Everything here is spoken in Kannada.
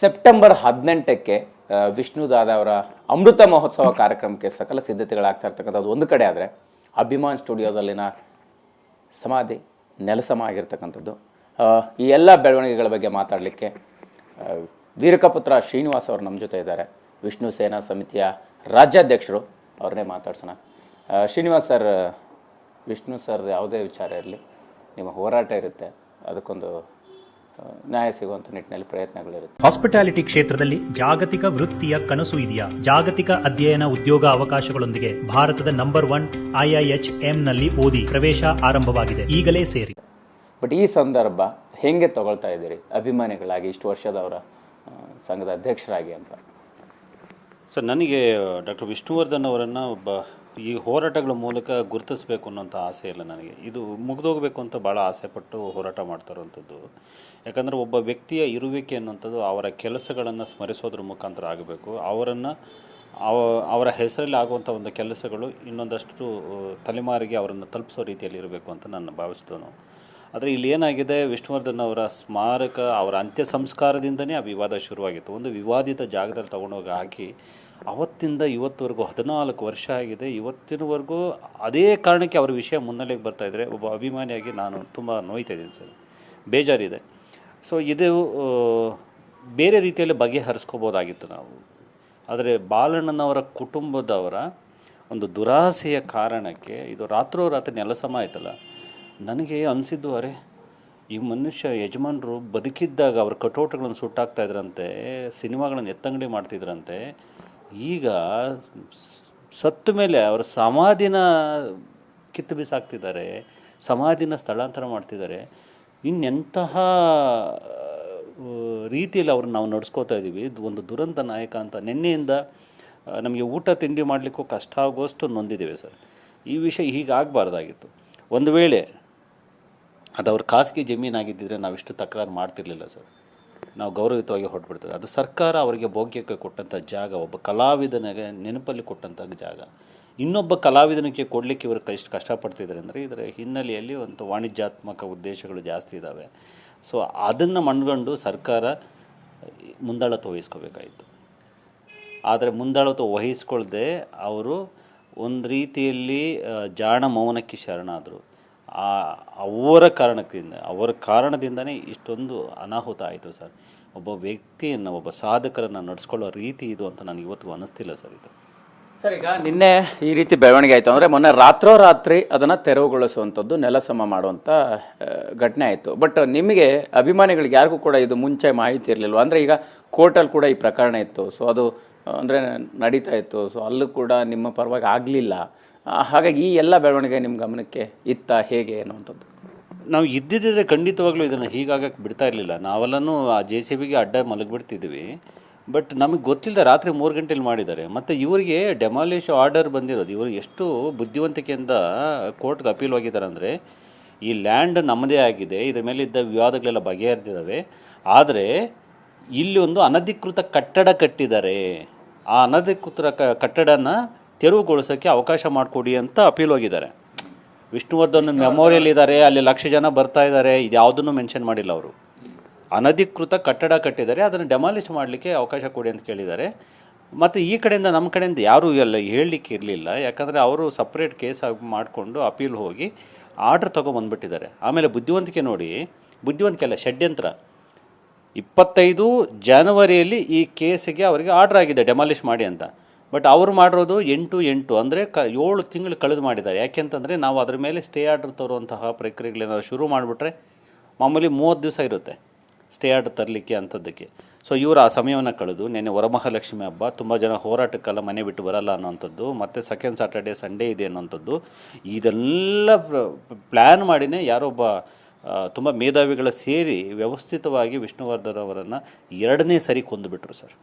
ಸೆಪ್ಟೆಂಬರ್ ಹದಿನೆಂಟಕ್ಕೆ ವಿಷ್ಣು ದಾದ ಅವರ ಅಮೃತ ಮಹೋತ್ಸವ ಕಾರ್ಯಕ್ರಮಕ್ಕೆ ಸಕಲ ಸಿದ್ಧತೆಗಳಾಗ್ತಾ ಇರ್ತಕ್ಕಂಥದ್ದು ಒಂದು ಕಡೆ ಆದರೆ ಅಭಿಮಾನ್ ಸ್ಟುಡಿಯೋದಲ್ಲಿನ ಸಮಾಧಿ, ನೆಲಸಮ ಆಗಿರ್ತಕ್ಕಂಥದ್ದು. ಈ ಎಲ್ಲ ಬೆಳವಣಿಗೆಗಳ ಬಗ್ಗೆ ಮಾತಾಡಲಿಕ್ಕೆ ವೀರಕಪುತ್ರ ಶ್ರೀನಿವಾಸ್ ಅವರು ನಮ್ಮ ಜೊತೆ ಇದ್ದಾರೆ. ವಿಷ್ಣು ಸೇನಾ ಸಮಿತಿಯ ರಾಜ್ಯಾಧ್ಯಕ್ಷರು ಅವ್ರನ್ನೇ ಮಾತಾಡ್ಸೋಣ. ಶ್ರೀನಿವಾಸ್ ಸರ್, ವಿಷ್ಣು ಸರ್, ಯಾವುದೇ ವಿಚಾರ ಇರಲಿ, ನಿಮ್ಮ ಹೋರಾಟ ಇರುತ್ತೆ. ಅದಕ್ಕೊಂದು ನ್ಯಾಯ ಸಿಗುವಂಥ ನಿಟ್ಟಿನಲ್ಲಿ ಪ್ರಯತ್ನಗಳಿರುತ್ತೆ. ಹಾಸ್ಪಿಟಾಲಿಟಿ ಕ್ಷೇತ್ರದಲ್ಲಿ ಜಾಗತಿಕ ವೃತ್ತಿಯ ಕನಸು ಇದೆಯಾ? ಜಾಗತಿಕ ಅಧ್ಯಯನ ಉದ್ಯೋಗ ಅವಕಾಶಗಳೊಂದಿಗೆ ಭಾರತದ ನಂಬರ್ ಒನ್ ಐಐಎಚ್ನಲ್ಲಿ ಓದಿ ಪ್ರವೇಶ ಆರಂಭವಾಗಿದೆ. ಈಗಲೇ ಸೇರಿ. ಬಟ್ ಈ ಸಂದರ್ಭ ಹೆಂಗೆ ತಗೊಳ್ತಾ ಇದ್ದೀರಿ? ಅಭಿಮಾನಿಗಳಾಗಿ ಇಷ್ಟು ವರ್ಷದವರ ಸಂಘದ ಅಧ್ಯಕ್ಷರಾಗಿ ಅಂತ. ಸರ್ ನನಗೆ ಡಾಕ್ಟರ್ ವಿಷ್ಣುವರ್ಧನ್ ಅವರನ್ನು ಒಬ್ಬ ಈ ಹೋರಾಟಗಳ ಮೂಲಕ ಗುರುತಿಸಬೇಕು ಅನ್ನೋಂಥ ಆಸೆ ಇಲ್ಲ ನನಗೆ. ಇದು ಮುಗಿದೋಗಬೇಕು ಅಂತ ಭಾಳ ಆಸೆಪಟ್ಟು ಹೋರಾಟ ಮಾಡ್ತಾರಂಥದ್ದು. ಯಾಕಂದರೆ ಒಬ್ಬ ವ್ಯಕ್ತಿಯ ಇರುವಿಕೆ ಅನ್ನೋಂಥದ್ದು ಅವರ ಕೆಲಸಗಳನ್ನು ಸ್ಮರಿಸೋದ್ರ ಮುಖಾಂತರ ಆಗಬೇಕು. ಅವರನ್ನು, ಅವ, ಅವರ ಹೆಸರಲ್ಲಿ ಆಗುವಂಥ ಒಂದು ಕೆಲಸಗಳು ಇನ್ನೊಂದಷ್ಟು, ತಲೆಮಾರಿಗೆ ಅವರನ್ನು ತಲುಪಿಸೋ ರೀತಿಯಲ್ಲಿ ಇರಬೇಕು ಅಂತ ನಾನು ಭಾವಿಸಿದನು ಆದರೆ ಇಲ್ಲಿ ಏನಾಗಿದೆ? ವಿಷ್ಣುವರ್ಧನ್ ಅವರ ಸ್ಮಾರಕ, ಅವರ ಅಂತ್ಯ ಸಂಸ್ಕಾರದಿಂದನೇ ಆ ವಿವಾದ ಶುರುವಾಗಿತ್ತು. ಒಂದು ವಿವಾದಿತ ಜಾಗದಲ್ಲಿ ತಗೊಂಡೋಗಿ ಹಾಕಿ ಅವತ್ತಿಂದ ಇವತ್ತುವರೆಗೂ ಹದಿನಾಲ್ಕು ವರ್ಷ ಆಗಿದೆ. ಇವತ್ತಿನವರೆಗೂ ಅದೇ ಕಾರಣಕ್ಕೆ ಅವರ ವಿಷಯ ಮುನ್ನೆಲೆಗೆ ಬರ್ತಾ ಇದ್ದರೆ ಒಬ್ಬ ಅಭಿಮಾನಿಯಾಗಿ ನಾನು ತುಂಬ ನೋಯ್ತಾ ಇದ್ದೀನಿ ಸರ್. ಬೇಜಾರಿದೆ. ಸೊ ಇದು ಬೇರೆ ರೀತಿಯಲ್ಲಿ ಬಗೆಹರಿಸ್ಕೋಬೋದಾಗಿತ್ತು ನಾವು. ಆದರೆ ಬಾಲಣ್ಣನವರ ಕುಟುಂಬದವರ ಒಂದು ದುರಾಸೆಯ ಕಾರಣಕ್ಕೆ, ಇದು ರಾತ್ರೋರಾತ್ರಿ ನೆಲಸಮ ಆಯ್ತಲ್ಲ ನನಗೆ ಅನಿಸಿದ್ದು, ಅರೆ, ಈ ಮನುಷ್ಯ ಯಜಮಾನರು ಬದುಕಿದ್ದಾಗ ಅವ್ರ ಕಟೋಟಗಳನ್ನು ಸುಟ್ಟಾಕ್ತಾ ಇದ್ರಂತೆ, ಸಿನಿಮಾಗಳನ್ನು ಎತ್ತಂಗಡಿ ಮಾಡ್ತಿದ್ರಂತೆ, ಈಗ ಸತ್ತ ಮೇಲೆ ಅವರ ಸಮಾಧಿನ ಕಿತ್ತು ಬಿಸಾಕ್ತಿದ್ದಾರೆ, ಸಮಾಧಿನ ಸ್ಥಳಾಂತರ ಮಾಡ್ತಿದ್ದಾರೆ. ಇನ್ನೆಂತಹ ರೀತಿಯಲ್ಲಿ ಅವ್ರನ್ನ ನಾವು ನಡ್ಸ್ಕೋತಾ ಇದ್ದೀವಿ. ಇದು ಒಂದು ದುರಂತ ನಾಯಕ ಅಂತ ನಿನ್ನೆಯಿಂದ ನಮಗೆ ಊಟ, ತಿಂಡಿ ಮಾಡಲಿಕ್ಕೂ ಕಷ್ಟ ಆಗುವಷ್ಟು ನೊಂದಿದ್ದೇವೆ ಸರ್. ಈ ವಿಷಯ ಹೀಗಾಗಬಾರ್ದಾಗಿತ್ತು. ಒಂದು ವೇಳೆ ಅದು ಅವ್ರ ಖಾಸಗಿ ಜಮೀನಾಗಿದ್ದಿದ್ರೆ ನಾವಿಷ್ಟು ತಕರಾರು ಮಾಡ್ತಿರ್ಲಿಲ್ಲ ಸರ್. ನಾವು ಗೌರವಿತವಾಗಿ ಹೊರಟ್ಬಿಡ್ತೇವೆ. ಅದು ಸರ್ಕಾರ ಅವರಿಗೆ ಭೋಗ್ಯಕ್ಕೆ ಕೊಟ್ಟಂಥ ಜಾಗ, ಒಬ್ಬ ಕಲಾವಿದನಿಗೆ ನೆನಪಲ್ಲಿ ಕೊಟ್ಟಂಥ ಜಾಗ. ಇನ್ನೊಬ್ಬ ಕಲಾವಿದನಿಗೆ ಕೊಡಲಿಕ್ಕೆ ಇವರು ಎಷ್ಟು ಕಷ್ಟಪಡ್ತಿದ್ದಾರೆ ಅಂದರೆ ಇದರ ಹಿನ್ನೆಲೆಯಲ್ಲಿ ಒಂದು ವಾಣಿಜ್ಯಾತ್ಮಕ ಉದ್ದೇಶಗಳು ಜಾಸ್ತಿ ಇದ್ದಾವೆ ಸೊ ಅದನ್ನು ಮಣ್ಕೊಂಡು ಸರ್ಕಾರ ಮುಂದಾಳತ್ವ ವಹಿಸ್ಕೋಬೇಕಾಯಿತು. ಆದರೆ ಮುಂದಾಳತ್ವ ವಹಿಸ್ಕೊಳ್ಳದೆ ಅವರು ಒಂದು ರೀತಿಯಲ್ಲಿ ಜಾಣ ಮೌನಕ್ಕೆ ಶರಣಾದರು. ಆ, ಅವರ ಕಾರಣದಿಂದ ಅವರ ಕಾರಣದಿಂದನೇ ಇಷ್ಟೊಂದು ಅನಾಹುತ ಆಯಿತು ಸರ್. ಒಬ್ಬ ವ್ಯಕ್ತಿಯನ್ನು, ಒಬ್ಬ ಸಾಧಕರನ್ನು ನಡೆಸ್ಕೊಳ್ಳೋ ರೀತಿ ಇದು ಅಂತ ನನಗೆ ಇವತ್ತಿಗೂ ಅನ್ನಿಸ್ತಿಲ್ಲ ಸರ್ ಇದು. ಸರ್, ಈಗ ನಿನ್ನೆ ಈ ರೀತಿ ಬೆಳವಣಿಗೆ ಆಯಿತು ಅಂದರೆ ಮೊನ್ನೆ ರಾತ್ರೋರಾತ್ರಿ ಅದನ್ನು ತೆರವುಗೊಳಿಸುವಂಥದ್ದು ನೆಲಸಮ ಮಾಡುವಂಥ ಘಟನೆ ಆಯಿತು. ಬಟ್ ನಿಮಗೆ ಅಭಿಮಾನಿಗಳಿಗೆ ಯಾರಿಗೂ ಕೂಡ ಇದು ಮುಂಚೆ ಮಾಹಿತಿ ಇರಲಿಲ್ವ? ಅಂದರೆ ಈಗ ಕೋರ್ಟಲ್ಲಿ ಕೂಡ ಈ ಪ್ರಕರಣ ಇತ್ತು. ಸೊ ಅದು, ಅಂದರೆ ನಡೀತಾ ಇತ್ತು. ಸೊ ಅಲ್ಲೂ ಕೂಡ ನಿಮ್ಮ ಪರವಾಗಿ ಆಗಲಿಲ್ಲ. ಹಾಗಾಗಿ ಈ ಎಲ್ಲ ಬೆಳವಣಿಗೆ ನಿಮ್ಮ ಗಮನಕ್ಕೆ ಇತ್ತ, ಹೇಗೆ ಅನ್ನುವಂಥದ್ದು ನಾವು ಇದ್ದಿದ್ದರೆ ಖಂಡಿತವಾಗ್ಲೂ ಇದನ್ನು ಹೀಗಾಗಕ್ಕೆ ಬಿಡ್ತಾ ಇರಲಿಲ್ಲ. ನಾವೆಲ್ಲನೂ ಆ ಜೆ ಸಿ ಬಿಗೆ ಅಡ್ಡ ಮಲಗಿಬಿಡ್ತಿದ್ವಿ. ಬಟ್ ನಮಗೆ ಗೊತ್ತಿಲ್ಲದೆ ರಾತ್ರಿ ಮೂರು ಗಂಟೆಲಿ ಮಾಡಿದ್ದಾರೆ. ಮತ್ತು ಇವರಿಗೆ ಡೆಮಾಲಿಷ್ ಆರ್ಡರ್ ಬಂದಿರೋದು, ಇವರು ಎಷ್ಟು ಬುದ್ಧಿವಂತಿಕೆಯಿಂದ ಕೋರ್ಟ್ಗೆ ಅಪೀಲ್ ಆಗಿದ್ದಾರೆ ಅಂದರೆ ಈ ಲ್ಯಾಂಡ್ ನಮ್ಮದೇ ಆಗಿದೆ, ಇದರ ಮೇಲೆ ಇದ್ದ ವಿವಾದಗಳೆಲ್ಲ ಬಗೆಹರಿದಿದ್ದಾವೆ. ಆದರೆ ಇಲ್ಲಿ ಒಂದು ಅನಧಿಕೃತ ಕಟ್ಟಡ ಕಟ್ಟಿದ್ದಾರೆ. ಆ ಅನಧಿಕೃತ ಕಟ್ಟಡನ ತೆರವುಗೊಳಿಸೋಕ್ಕೆ ಅವಕಾಶ ಮಾಡಿಕೊಡಿ ಅಂತ ಅಪೀಲ್ ಹೋಗಿದ್ದಾರೆ. ವಿಷ್ಣುವರ್ಧನ್ ಮೆಮೋರಿಯಲ್ ಇದ್ದಾರೆ ಅಲ್ಲಿ ಲಕ್ಷ ಜನ ಬರ್ತಾ ಇದ್ದಾರೆ ಇದು ಯಾವುದನ್ನು ಮೆನ್ಷನ್ ಮಾಡಿಲ್ಲ ಅವರು. ಅನಧಿಕೃತ ಕಟ್ಟಡ ಕಟ್ಟಿದ್ದಾರೆ, ಅದನ್ನು ಡೆಮಾಲಿಷ್ ಮಾಡಲಿಕ್ಕೆ ಅವಕಾಶ ಕೊಡಿ ಅಂತ ಕೇಳಿದ್ದಾರೆ. ಮತ್ತು ಈ ಕಡೆಯಿಂದ ನಮ್ಮ ಕಡೆಯಿಂದ ಯಾರೂ ಎಲ್ಲ ಹೇಳಲಿಕ್ಕೆ ಇರಲಿಲ್ಲ, ಯಾಕಂದರೆ ಅವರು ಸಪ್ರೇಟ್ ಕೇಸ್ ಮಾಡಿಕೊಂಡು ಅಪೀಲ್ ಹೋಗಿ ಆರ್ಡ್ರ್ ತೊಗೊಂಬಂದ್ಬಿಟ್ಟಿದ್ದಾರೆ. ಆಮೇಲೆ ಬುದ್ಧಿವಂತಿಕೆ ನೋಡಿ, ಬುದ್ಧಿವಂತಿಕೆ ಅಲ್ಲ, ಷಡ್ಯಂತ್ರ. ಇಪ್ಪತ್ತೈದು ಜನವರಿಯಲ್ಲಿ ಈ ಕೇಸಿಗೆ ಅವರಿಗೆ ಆರ್ಡ್ರ್ ಆಗಿದೆ, ಡೆಮಾಲಿಷ್ ಮಾಡಿ ಅಂತ. ಬಟ್ ಅವ್ರು ಮಾಡಿರೋದು ಎಂಟು ಎಂಟು. ಅಂದರೆ ಕ ಏಳು ತಿಂಗಳು ಕಳೆದು ಮಾಡಿದ್ದಾರೆ. ಯಾಕೆಂತಂದರೆ ನಾವು ಅದ್ರ ಮೇಲೆ ಸ್ಟೇ ಆರ್ಡರ್ ತರುವಂತಹ ಪ್ರಕ್ರಿಯೆಗಳೇನಾದ್ರು ಶುರು ಮಾಡಿಬಿಟ್ರೆ ಮಾಮೂಲಿ ಮೂವತ್ತು ದಿವಸ ಇರುತ್ತೆ ಸ್ಟೇ ಆರ್ಡರ್ ತರಲಿಕ್ಕೆ ಅಂಥದ್ದಕ್ಕೆ ಸೊ ಇವರು ಆ ಸಮಯವನ್ನು ಕಳೆದು, ನೆನ್ನೆ ವರಮಹಾಲಕ್ಷ್ಮಿ ಹಬ್ಬ, ತುಂಬ ಜನ ಹೋರಾಟಕ್ಕೆಲ್ಲ ಮನೆ ಬಿಟ್ಟು ಬರಲ್ಲ ಅನ್ನೋಂಥದ್ದು ಮತ್ತು ಸೆಕೆಂಡ್ ಸಾಟರ್ಡೆ ಸಂಡೇ ಇದೆ ಅನ್ನೋಂಥದ್ದು ಇದೆಲ್ಲ ಪ್ಲ್ಯಾನ್ ಮಾಡಿನೇ ಯಾರೊಬ್ಬ ತುಂಬ ಮೇಧಾವಿಗಳ ಸೇರಿ ವ್ಯವಸ್ಥಿತವಾಗಿ ವಿಷ್ಣುವರ್ಧನ್ ಅವರನ್ನು ಎರಡನೇ ಸರಿ ಕೊಂದುಬಿಟ್ರು ಸರ್.